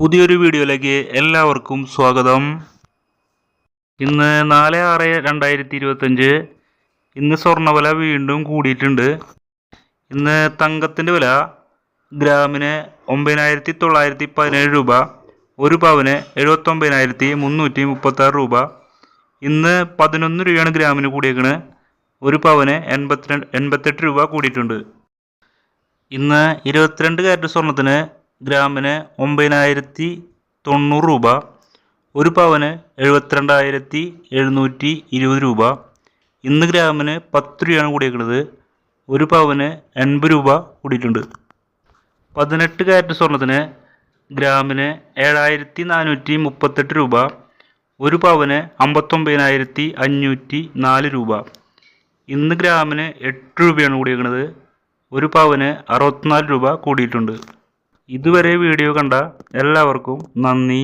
പുതിയൊരു വീഡിയോയിലേക്ക് എല്ലാവർക്കും സ്വാഗതം. ഇന്ന് നാല് ആറ് രണ്ടായിരത്തി ഇരുപത്തഞ്ച് ഇന്ന് സ്വർണവില വീണ്ടും കൂടിയിട്ടുണ്ട്. ഇന്ന് തങ്കത്തിന്റെ വില ഗ്രാമിന് ഒമ്പതിനായിരത്തി തൊള്ളായിരത്തി പതിനേഴ് രൂപ ഒരു പവന് എഴുപത്തൊമ്പതിനായിരത്തി മുന്നൂറ്റി മുപ്പത്താറ് രൂപ. ഇന്ന് പതിനൊന്ന് രൂപയാണ് ഗ്രാമിന് കൂടിയേക്കണ് ഒരു പവന് എൺപത്തിരണ്ട് എൺപത്തെട്ട് രൂപ കൂടിയിട്ടുണ്ട്. ഇന്ന് ഇരുപത്തിരണ്ട് കാരറ്റ് സ്വർണത്തിന് ഗ്രാമിന് ഒമ്പതിനായിരത്തി തൊണ്ണൂറ് രൂപ ഒരു പവന് എഴുപത്തിരണ്ടായിരത്തി എഴുന്നൂറ്റി ഇരുപത് രൂപ. ഇന്ന് ഗ്രാമിന് പത്ത് രൂപയാണ് കൂടിയേക്കുന്നത് ഒരു പവന് എൺപത് രൂപ കൂടിയിട്ടുണ്ട്. പതിനെട്ട് കാരറ്റ് സ്വർണത്തിന് ഗ്രാമിന് ഏഴായിരത്തി നാനൂറ്റി മുപ്പത്തെട്ട് രൂപ ഒരു പവന് അമ്പത്തൊമ്പതിനായിരത്തി അഞ്ഞൂറ്റി നാല് രൂപ. ഇന്ന് ഗ്രാമിന് എട്ട് രൂപയാണ് കൂടിയേക്കുന്നത് ഒരു പവന് അറുപത്തിനാല് രൂപ കൂടിയിട്ടുണ്ട്. ഇതുവരെ വീഡിയോ കണ്ട എല്ലാവർക്കും നന്ദി.